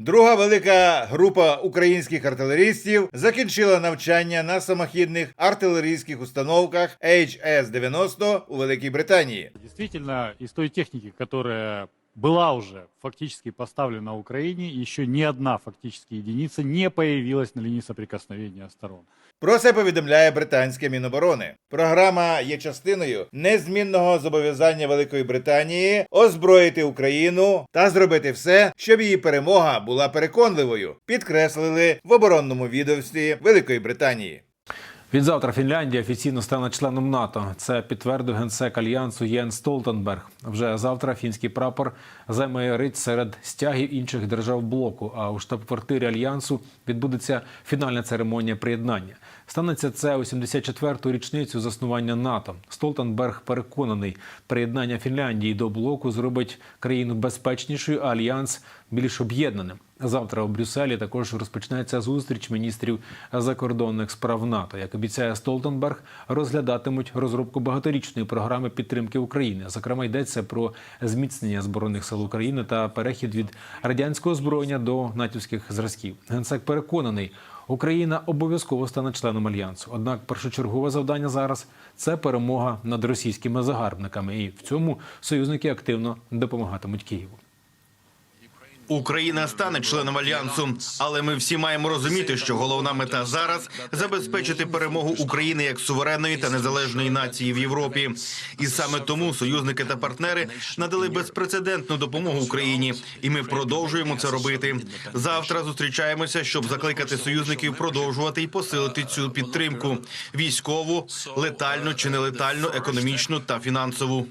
Друга велика група українських артилерістів закінчила навчання на самохідних артилерійських установках HS-90 у Великій Британії. Дійсно, із тої техніки, которая была уже фактически поставлена Украине, еще ни одна фактически единица не появилась на линии соприкосновения сторон. Про це повідомляє британське Міноборони. Програма є частиною незмінного зобов'язання Великої Британії озброїти Україну та зробити все, щоб її перемога була переконливою. Підкреслили в оборонному відомстві Великої Британії. Відзавтра Фінляндія офіційно стане членом НАТО. Це підтвердив генсек альянсу Єн Столтенберг. Вже завтра фінський прапор замайорить серед стягів інших держав блоку. А у штаб-квартирі альянсу відбудеться фінальна церемонія приєднання. Станеться це у 74-ту річницю заснування НАТО. Столтенберг переконаний, приєднання Фінляндії до блоку зробить країну безпечнішою, а альянс більш об'єднаним. Завтра у Брюсселі також розпочнеться зустріч міністрів закордонних справ НАТО. Як обіцяє Столтенберг, розглядатимуть розробку багаторічної програми підтримки України. Зокрема, йдеться про зміцнення збройних сил України та перехід від радянського озброєння до натівських зразків. Генсек переконаний, Україна обов'язково стане членом альянсу. Однак першочергове завдання зараз це перемога над російськими загарбниками, і в цьому союзники активно допомагатимуть Києву. Україна стане членом альянсу, але ми всі маємо розуміти, що головна мета зараз забезпечити перемогу України як суверенної та незалежної нації в Європі. І саме тому союзники та партнери надали безпрецедентну допомогу Україні, і ми продовжуємо це робити. Завтра зустрічаємося, щоб закликати союзників продовжувати і посилити цю підтримку: військову, летальну чи нелетальну, економічну та фінансову.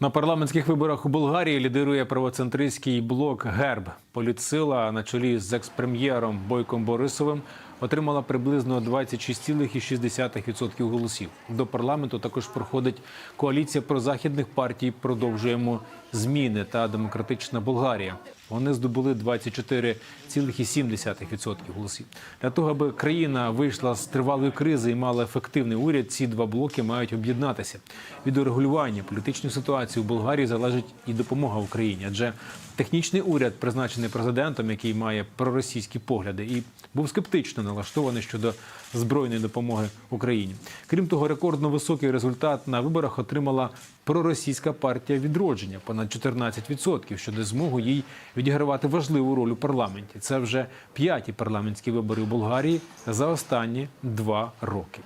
На парламентських виборах у Болгарії лідирує правоцентристський блок Герб. Політсила на чолі з екс-прем'єром Бойком Борисовим отримала приблизно 26,6% голосів. До парламенту також проходить коаліція прозахідних партій. Продовжуємо зміни та демократична Болгарія. Вони здобули 24,7% голосів. Для того, аби країна вийшла з тривалої кризи і мала ефективний уряд, ці два блоки мають об'єднатися. Від урегулювання політичної ситуації у Болгарії залежить і допомога Україні, адже технічний уряд, призначений президентом, який має проросійські погляди, і був скептично налаштований щодо збройної допомоги Україні. Крім того, рекордно високий результат на виборах отримала проросійська партія відродження понад 14%, що дасть змогу їй відігравати важливу роль у парламенті. Це вже п'яті парламентські вибори у Болгарії за останні два роки.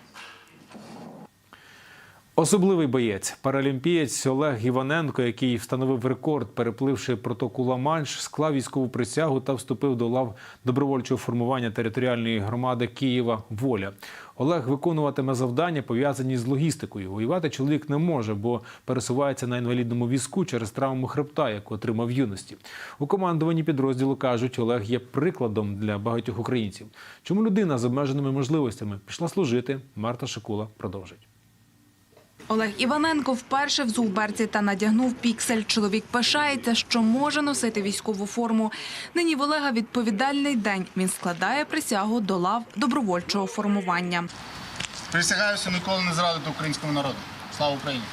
Особливий боєць, паралімпієць Олег Іваненко, який встановив рекорд, перепливши протоку Ла-Манш, склав військову присягу та вступив до лав добровольчого формування територіальної громади Києва Воля. Олег виконуватиме завдання, пов'язані з логістикою. Воювати чоловік не може, бо пересувається на інвалідному візку через травму хребта, яку отримав в юності. У командуванні підрозділу кажуть, Олег є прикладом для багатьох українців. Чому людина з обмеженими можливостями пішла служити? Марта Шикула продовжить. Олег Іваненко вперше взув берці та надягнув піксель. Чоловік пишається, що може носити військову форму. Нині в Олега відповідальний день. Він складає присягу до лав добровольчого формування. Присягаюся ніколи не зрадити українському народу. Слава Україні!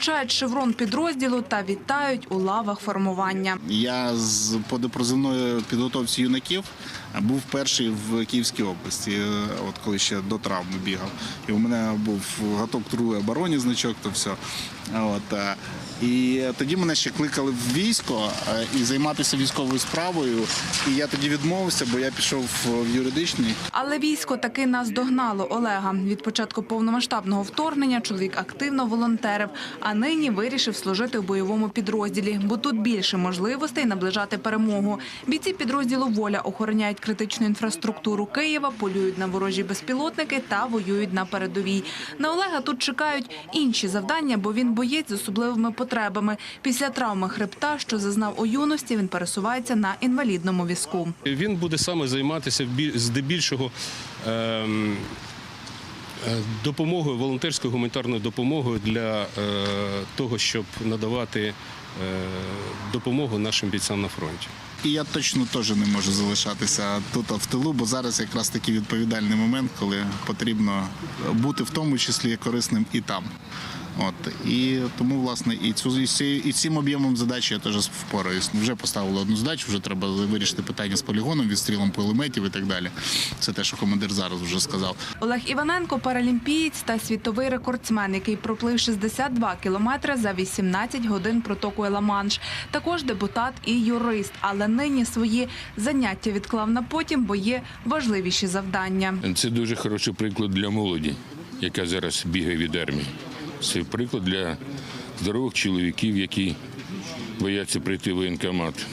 Вручають шеврон підрозділу та вітають у лавах формування. Я з подопрозивної підготовці юнаків був перший в Київській області, е, от коли ще до травми бігав. І у мене був гаток другої обороні значок, то все. От, е, і тоді мене ще кликали в військо е, і займатися військовою справою. І я тоді відмовився, бо я пішов в юридичний. Але військо таки наздогнало Олега. Від початку повномасштабного вторгнення чоловік активно волонтерив, а нині вирішив служити у бойовому підрозділі, бо тут більше можливостей наближати перемогу. Бійці підрозділу Воля охороняють критичну інфраструктуру Києва, полюють на ворожі безпілотники та воюють на передовій. На Олега тут чекають інші завдання, бо він боєць з особливими потребами. Після травми хребта, що зазнав у юності, він пересувається на інвалідному візку. Він буде саме займатися бі- здебільшого ем, допомогою, волонтерською гуманітарною допомогою для е, того, щоб надавати е, допомогу нашим бійцям на фронті. І я точно теж не можу залишатися тут в тилу, бо зараз якраз такий відповідальний момент, коли потрібно бути в тому числі корисним і там. От і тому, власне, і цю і, ці- і цим об'ємом задачі я теж впораюсь. Вже поставили одну задачу, вже треба вирішити питання з полігоном, відстрілом кулеметів і так далі. Це те, що командир зараз вже сказав. Олег Іваненко – паралімпієць та світовий рекордсмен, який проплив 62 кілометри за 18 годин протокою Ла-Манш. Також депутат і юрист, але нині свої заняття відклав на потім, бо є важливіші завдання. Це дуже хороший приклад для молоді, яка зараз бігає від армії. Це приклад для здорових чоловіків, які бояться прийти в воєнкомат.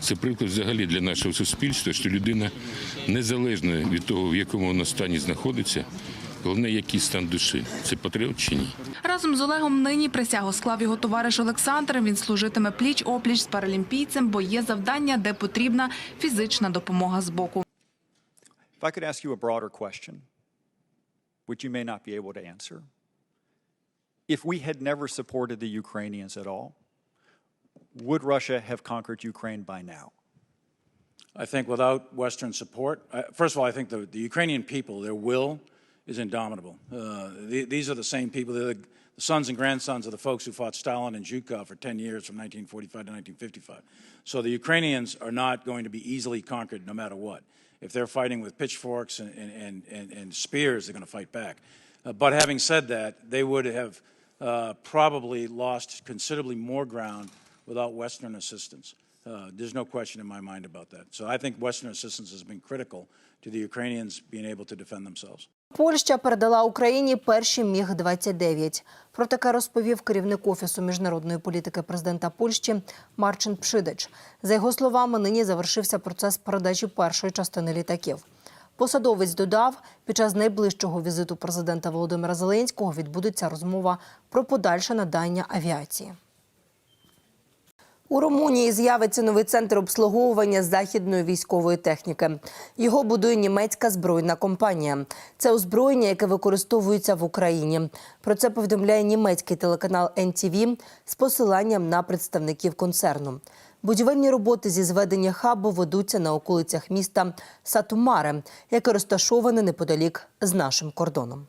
Це приклад взагалі для нашого суспільства, що людина незалежно від того, в якому вона стані знаходиться, головне, який стан душі. Це патріот чи ні? Разом з Олегом нині присягу склав його товариш Олександр. Він служитиме пліч-опліч з паралімпійцем, бо є завдання, де потрібна фізична допомога з боку. If I could ask you a broader question, which you may not be able to answer. If we had never supported the Ukrainians at all, would Russia have conquered Ukraine by now? I think without Western support, uh, first of all, I think the, the Ukrainian people, their will is indomitable. Uh, the, these are the same people, they're the, the sons and grandsons of the folks who fought Stalin and Zhukov for 10 years from 1945 to 1955. So the Ukrainians are not going to be easily conquered no matter what. If they're fighting with pitchforks and, and, and, and, and spears, they're going to fight back. Uh, but having said that, they would have uh, probably lost considerably more ground without Western assistance. Uh, there's no question in my mind about that. So I think Western assistance has been critical to the Ukrainians being able to defend themselves. Польща передала Україні перші Міг-29. Про таке розповів керівник Офісу міжнародної політики президента Польщі Марчин Пшидич. За його словами, нині завершився процес передачі першої частини літаків. Посадовець додав, під час найближчого візиту президента Володимира Зеленського відбудеться розмова про подальше надання авіації. У Румунії з'явиться новий центр обслуговування західної військової техніки. Його будує німецька збройна компанія. Це озброєння, яке використовується в Україні. Про це повідомляє німецький телеканал NTV з посиланням на представників концерну. Будівельні роботи зі зведення хабу ведуться на околицях міста Сатумаре, яке розташоване неподалік з нашим кордоном.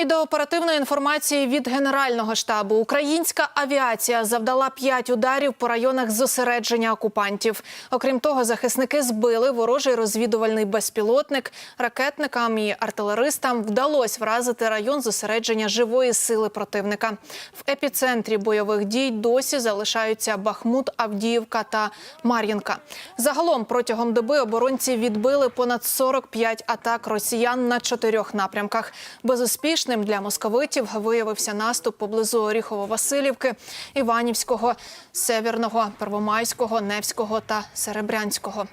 І до оперативної інформації від Генерального штабу українська авіація завдала п'ять ударів по районах зосередження окупантів. Окрім того, захисники збили ворожий розвідувальний безпілотник. Ракетникам і артилеристам вдалося вразити район зосередження живої сили противника. В епіцентрі бойових дій досі залишаються Бахмут, Авдіївка та Мар'їнка. Загалом протягом доби оборонці відбили понад 45 атак росіян на чотирьох напрямках. Безуспішним для московитів виявився наступ поблизу Оріхово-Василівки, Іванівського, Северного, Первомайського, Невського та Серебрянського.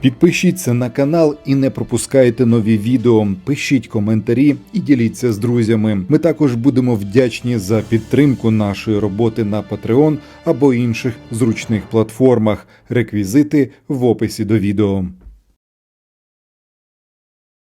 Підпишіться на канал і не пропускайте нові відео. Пишіть коментарі і діліться з друзями. Ми також будемо вдячні за підтримку нашої роботи на Patreon або інших зручних платформах. Реквізити в описі до відео.